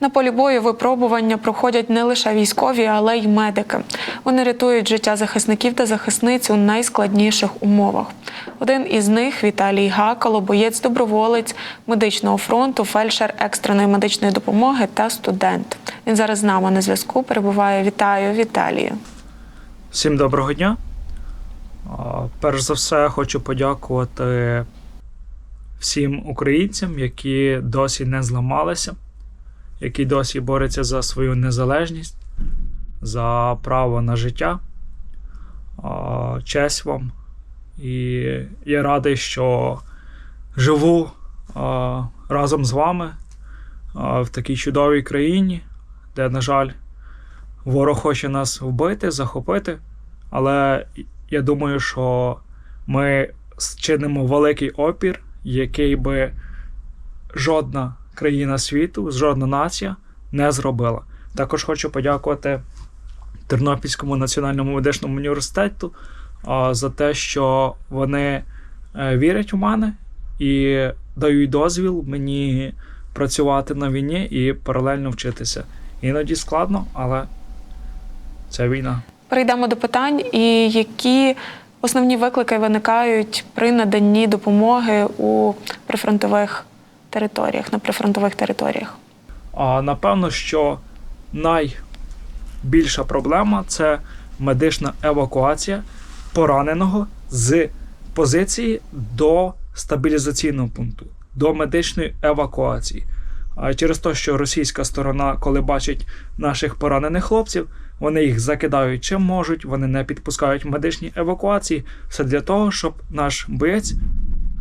На полі бою випробування проходять не лише військові, але й медики. Вони рятують життя захисників та захисниць у найскладніших умовах. Один із них Віталій Гакало, боєць доброволець медичного фронту, фельдшер екстреної медичної допомоги та студент. Він зараз з нами на зв'язку. Перебуває. Вітаю, Віталію. Всім доброго дня. Перш за все, хочу подякувати всім українцям, які досі не зламалися, які досі борються за свою незалежність, за право на життя. Честь вам. І я радий, що живу разом з вами в такій чудовій країні, де, на жаль, ворог хоче нас вбити, захопити. Але я думаю, що ми чинимо великий опір, який би жодна країна світу, жодна нація не зробила. Також хочу подякувати Тернопільському національному медичному університету за те, що вони е, вірять у мене і дають дозвіл мені працювати на війні і паралельно вчитися. Іноді складно, але це війна. Перейдемо до питань, і які основні виклики виникають при наданні допомоги у прифронтових територіях, на прифронтових територіях. А напевно, що найбільша проблема це медична евакуація пораненого з позиції до стабілізаційного пункту, до медичної евакуації. А через те, що російська сторона, коли бачить наших поранених хлопців, вони їх закидають чим можуть, вони не підпускають медичні евакуації. Все для того, щоб наш боєць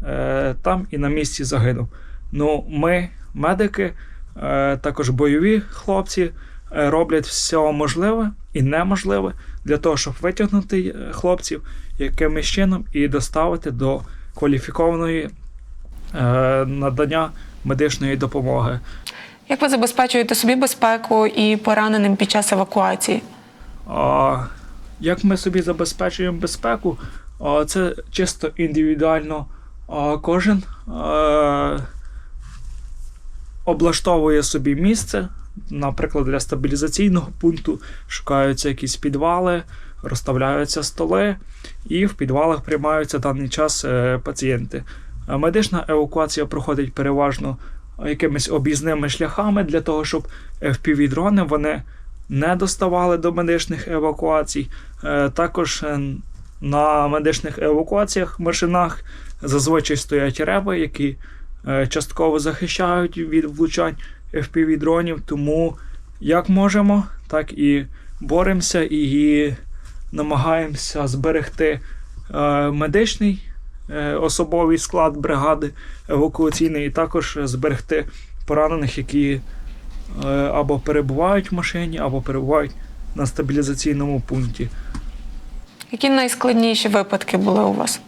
е, там і на місці загинув. Ну, ми, медики, е, також бойові хлопці, е, роблять все можливе і неможливе для того, щоб витягнути е, хлопців якимось чином і доставити до кваліфікованої надання медичної допомоги. Як ви забезпечуєте собі безпеку і пораненим під час евакуації? А, як ми собі забезпечуємо безпеку? А, це чисто індивідуально. А, кожен а, облаштовує собі місце. Наприклад, для стабілізаційного пункту шукаються якісь підвали, розставляються столи, і в підвалах приймаються в даний час е, пацієнти. Медична евакуація проходить переважно якимись об'їзними шляхами для того, щоб FPV-дрони вони не доставали до медичних евакуацій. Е, Також е, на медичних евакуаціях машинах зазвичай стоять реби, які е, частково захищають від влучань FPV-дронів. Тому як можемо, так і боремося і намагаємося зберегти е, медичний е, особовий склад бригади евакуаційної, і також зберегти поранених, які е, або перебувають в машині, або перебувають на стабілізаційному пункті. Які найскладніші випадки були у вас?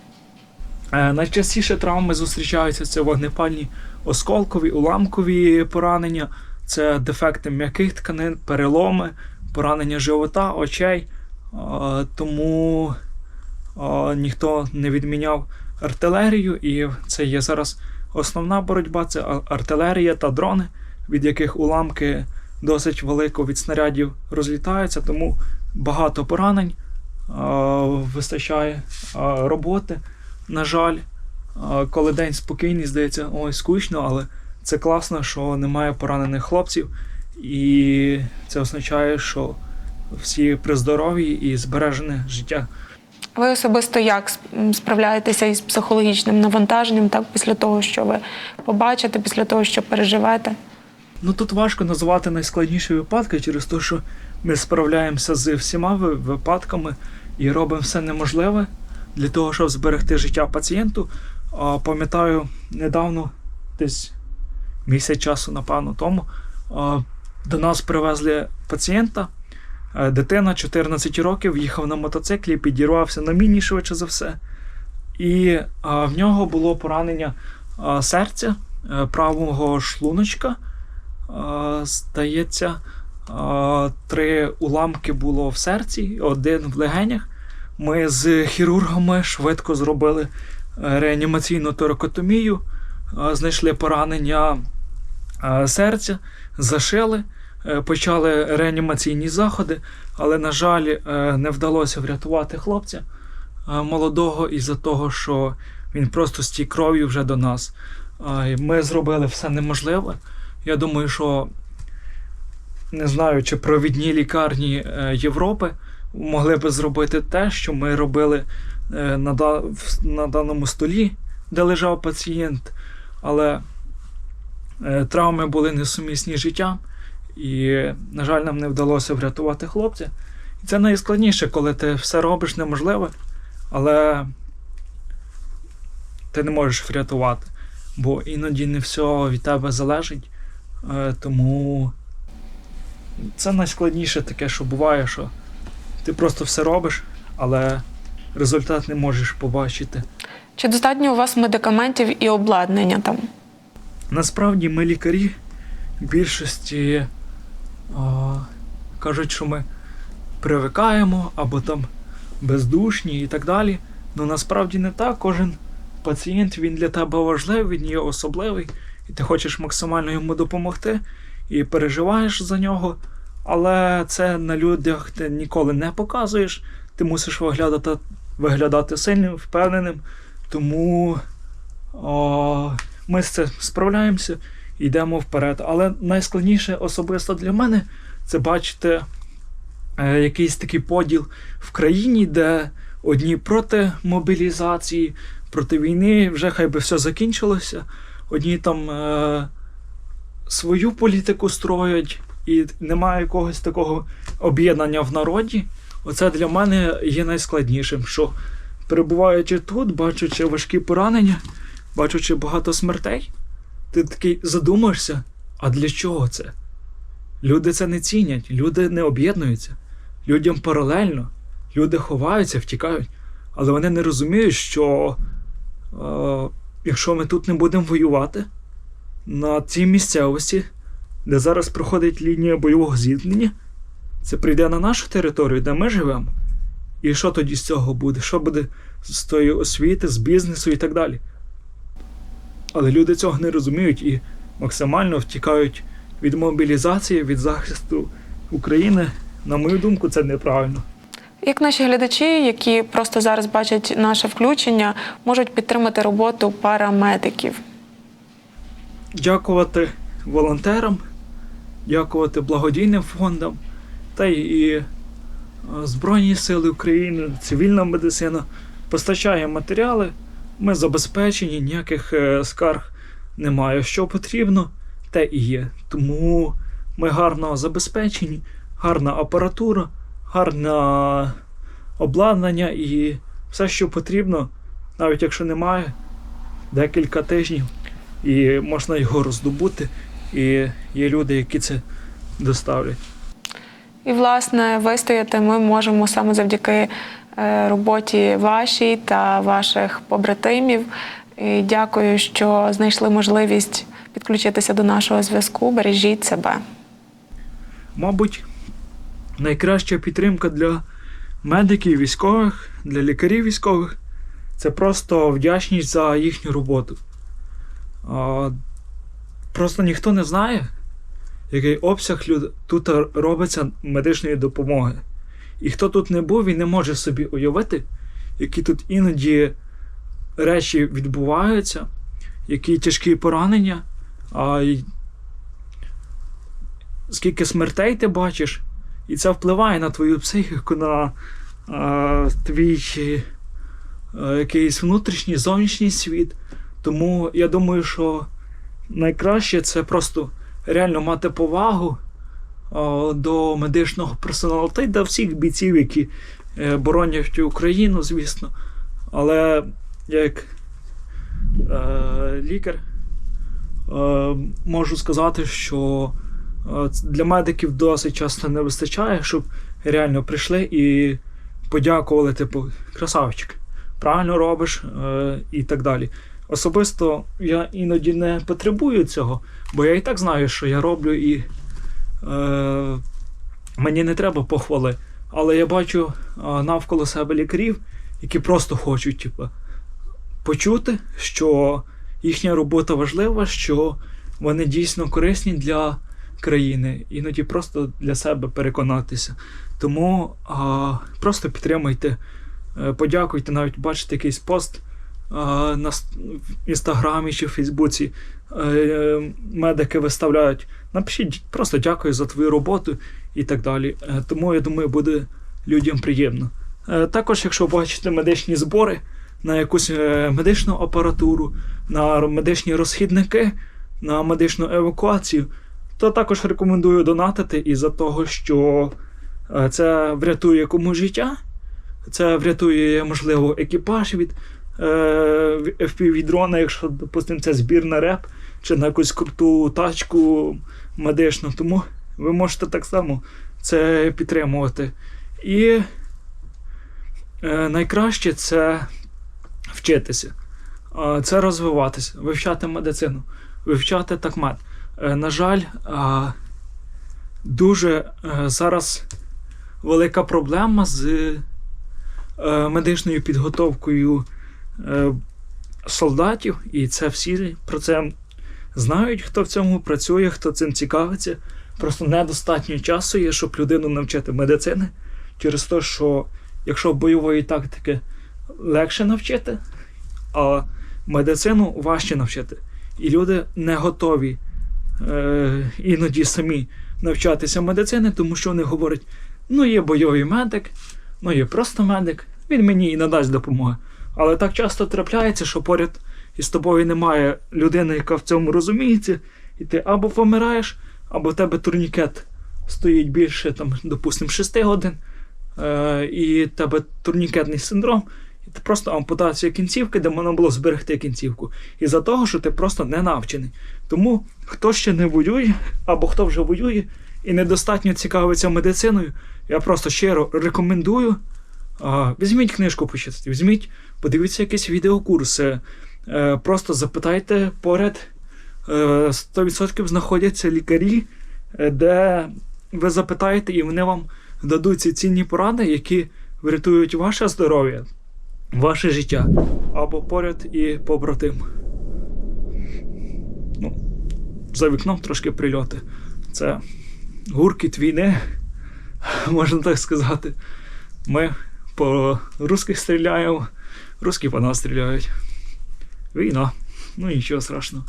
Е, Найчастіше травми зустрічаються це вогнепальні осколкові, уламкові поранення, це дефекти м'яких тканин, переломи, поранення живота, очей. Е, Тому е, ніхто не відміняв артилерію, і це є зараз основна боротьба це артилерія та дрони, від яких уламки досить велико від снарядів розлітаються, тому багато поранень вистачає роботи. На жаль, коли день спокійний, здається, ой, скучно, але це класно, що немає поранених хлопців, і це означає, що всі при здоров'ї і збережене життя. Ви особисто як справляєтеся із психологічним навантаженням, так після того, що ви побачите, після того, що переживете? Ну тут важко назвати найскладніші випадки через те, що ми справляємося з всіма випадками і робимо все неможливе для того, щоб зберегти життя пацієнту. Пам'ятаю, недавно, десь місяць часу, напевно, тому, до нас привезли пацієнта. Е, Дитина 14 років їхав на мотоциклі, підірвався на міні швидше за все. І в нього було поранення серця е, правого шлуночка. Здається, три уламки було в серці, один в легенях. Ми з хірургами швидко зробили е, реанімаційну торакотомію, знайшли поранення е, серця, зашили, е, почали реанімаційні заходи, але, на жаль, е, не вдалося врятувати хлопця е, молодого із-за того, що він просто стік кров'ю вже до нас. Е, Ми зробили все неможливе. Я думаю, що не знаю, чи провідні лікарні е, Європи могли би зробити те, що ми робили е, на, на даному столі, де лежав пацієнт, але е, травми були несумісні з життям, і, на жаль, нам не вдалося врятувати хлопця. І це найскладніше, коли ти все робиш неможливе, але ти не можеш врятувати, бо іноді не все від тебе залежить. Е, Тому це найскладніше таке, що буває, що ти просто все робиш, але результат не можеш побачити. Чи достатньо у вас медикаментів і обладнання там? Насправді ми лікарі в більшості а, кажуть, що ми привикаємо або там бездушні і так далі. Ну насправді не так. Кожен пацієнт він для тебе важливий, він є особливий, і ти хочеш максимально йому допомогти і переживаєш за нього. Але це на людях ти ніколи не показуєш. Ти мусиш виглядати, виглядати сильним, впевненим. Тому о, ми з цим справляємося йдемо вперед. Але найскладніше особисто для мене це бачити е, якийсь такий поділ в країні, де одні проти мобілізації, проти війни, вже хай би все закінчилося. Одні там е, свою політику строять, і немає якогось такого об'єднання в народі. Оце для мене є найскладнішим, що перебуваючи тут, бачачи важкі поранення, бачачи багато смертей, ти такий задумаєшся, а для чого це? Люди це не цінять, люди не об'єднуються. Людям паралельно, люди ховаються, втікають, але вони не розуміють, що е, якщо ми тут не будемо воювати на цій місцевості, де зараз проходить лінія бойового зіткнення, це прийде на нашу територію, де ми живемо. І що тоді з цього буде? Що буде з тої освіти, з бізнесу і так далі? Але люди цього не розуміють і максимально втікають від мобілізації, від захисту України. На мою думку, це неправильно. Як наші глядачі, які просто зараз бачать наше включення, можуть підтримати роботу парамедиків? Дякувати волонтерам, дякувати благодійним фондам та і е, Збройні Сили України, цивільна медицина постачає матеріали. Ми забезпечені, ніяких е, скарг немає. Що потрібно, те і є. Тому ми гарно забезпечені, гарна апаратура, гарне обладнання і все, що потрібно, навіть якщо немає, декілька тижнів, і можна його роздобути. І є люди, які це доставлять. І, власне, вистояти ми можемо саме завдяки е, роботі вашій та ваших побратимів. І дякую, що знайшли можливість підключитися до нашого зв'язку. Бережіть себе. Мабуть, найкраща підтримка для медиків військових, для лікарів військових це просто вдячність за їхню роботу. А, Просто ніхто не знає, який обсяг люд... тут робиться медичної допомоги. І хто тут не був, він не може собі уявити, які тут іноді речі відбуваються, які тяжкі поранення, а й скільки смертей ти бачиш, і це впливає на твою психіку, на е, твій е, якийсь внутрішній, зовнішній світ. Тому я думаю, що найкраще це просто реально мати повагу е, до медичного персоналу та й до всіх бійців, які е, боронять Україну, звісно. Але я як е, лікар е, можу сказати, що е, для медиків досить часто не вистачає, щоб реально прийшли і подякували, типу, красавчик, правильно робиш е, і так далі. Особисто я іноді не потребую цього, бо я і так знаю, що я роблю, і е, мені не треба похвали. Але я бачу е, навколо себе лікарів, які просто хочуть, типу, почути, що їхня робота важлива, що вони дійсно корисні для країни, іноді просто для себе переконатися. Тому а, просто підтримуйте, е, подякуйте, навіть бачите якийсь пост на в інстаграмі чи Фейсбуці. е, Медики виставляють. Напишіть просто дякую за твою роботу і так далі. Е, Тому я думаю, буде людям приємно. Е, Також, якщо бачите медичні збори на якусь е, медичну апаратуру, на медичні розхідники, на медичну евакуацію, то також рекомендую донатити із-за того, що е, це врятує комусь життя, це врятує, можливо, екіпаж від е, fpv дрона, якщо, допустимо, це збір на реп чи на якусь круту тачку медичну. Тому ви можете так само це підтримувати. І е, найкраще це вчитися, Е, це розвиватися, вивчати медицину, вивчати такмет. Е, На жаль, е, дуже е, зараз велика проблема з е, медичною підготовкою е, солдатів, і це всі про це знають, хто в цьому працює, хто цим цікавиться. Просто недостатньо часу є, щоб людину навчити медицини. Через те, що якщо бойової тактики легше навчити, а медицину важче навчити. І люди не готові е, іноді самі навчатися медицини, тому що вони говорять: ну, є бойовий медик, ну є просто медик, він мені і надасть допомоги. Але так часто трапляється, що поряд із тобою немає людини, яка в цьому розуміється, і ти або помираєш, або в тебе турнікет стоїть більше, там, допустимо, 6 годин, е, і в тебе турнікетний синдром, і ти просто ампутація кінцівки, де можна було зберегти кінцівку. Із-за того, що ти просто не навчений. Тому хто ще не воює, або хто вже воює і недостатньо цікавиться медициною, я просто щиро рекомендую. А, візьміть книжку почитати, візьміть, подивіться якісь відеокурси. Е, просто запитайте поряд. Е, 100% знаходяться лікарі, е, де ви запитаєте, і вони вам дадуть ці цінні поради, які врятують ваше здоров'я, ваше життя або поряд і побратим. Ну, за вікном трошки прильоти. Це гуркіт війни, можна так сказати. Ми по русських стріляємо, русські по нас стріляють. Війна. Ну нічого страшного.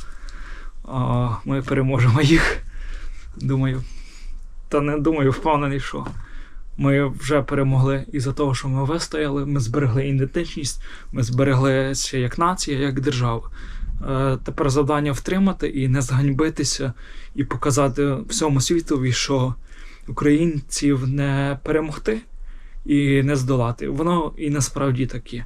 А, ми переможемо їх. Думаю. Та не думаю, впевнений, що ми вже перемогли із-за того, що ми вистояли, ми зберегли ідентичність, ми збереглися як нація, як держава. Е, тепер завдання втримати і не зганьбитися, і показати всьому світові, що українців не перемогти і не здолати. Воно і насправді так є.